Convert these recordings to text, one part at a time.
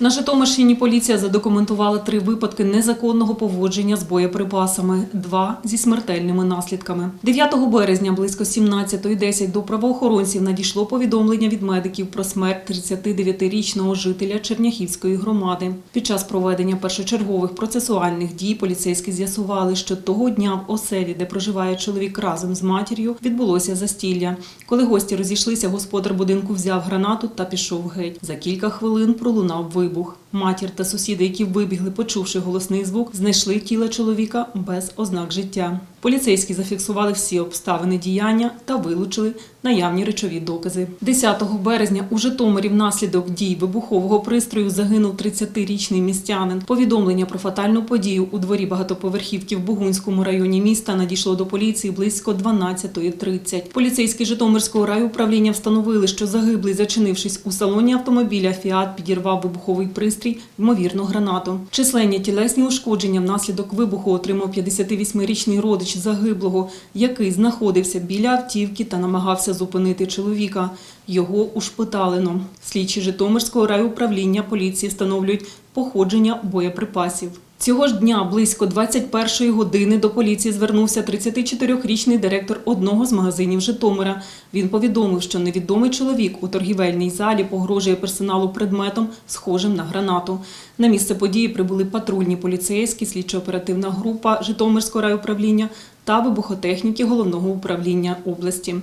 На Житомирщині поліція задокументувала три випадки незаконного поводження з боєприпасами, два зі смертельними наслідками. 9 березня близько 17.10 до правоохоронців надійшло повідомлення від медиків про смерть 39-річного жителя Черняхівської громади. Під час проведення першочергових процесуальних дій поліцейські з'ясували, що того дня в оселі, де проживає чоловік разом з матір'ю, відбулося застілля. Коли гості розійшлися, господар будинку взяв гранату та пішов геть. За кілька хвилин пролунав вибух вибух. Матір та сусіди, які вибігли, почувши голосний звук, знайшли тіло чоловіка без ознак життя. Поліцейські зафіксували всі обставини діяння та вилучили наявні речові докази. 10 березня у Житомирі внаслідок дій вибухового пристрою загинув 30-річний містянин. Повідомлення про фатальну подію у дворі багатоповерхівки в Бугунському районі міста надійшло до поліції близько 12.30. Поліцейські Житомирського райуправління встановили, що загиблий, зачинившись у салоні автомобіля, Фіат підірвав вибуховий пристрій, ймовірно, гранату. Численні тілесні ушкодження внаслідок вибуху отримав 58-річний родич загиблого, який знаходився біля автівки та намагався зупинити чоловіка. Його ушпиталено. Слідчі Житомирського райуправління поліції встановлюють походження боєприпасів. Цього ж дня близько 21-ї години до поліції звернувся 34-річний директор одного з магазинів Житомира. Він повідомив, що невідомий чоловік у торгівельній залі погрожує персоналу предметом, схожим на гранату. На місце події прибули патрульні поліцейські, слідчо-оперативна група Житомирського райуправління та вибухотехніки головного управління області.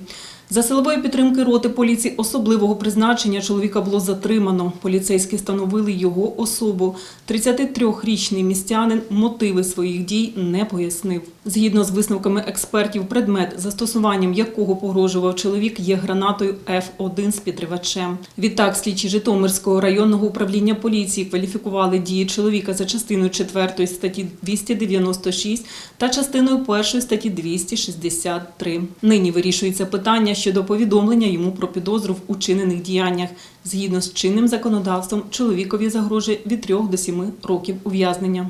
За силової підтримки роти поліції особливого призначення чоловіка було затримано. Поліцейські встановили його особу. 33-річний містянин мотиви своїх дій не пояснив. Згідно з висновками експертів, предмет, застосуванням якого погрожував чоловік, є гранатою F1 з підривачем. Відтак, слідчі Житомирського районного управління поліції кваліфікували дії чоловіка за частиною 4 статті 296 та частиною 1 статті 263. Нині вирішується питання щодо повідомлення йому про підозру в учинених діяннях. Згідно з чинним законодавством, чоловікові загрожує від 3 до 7 років ув'язнення.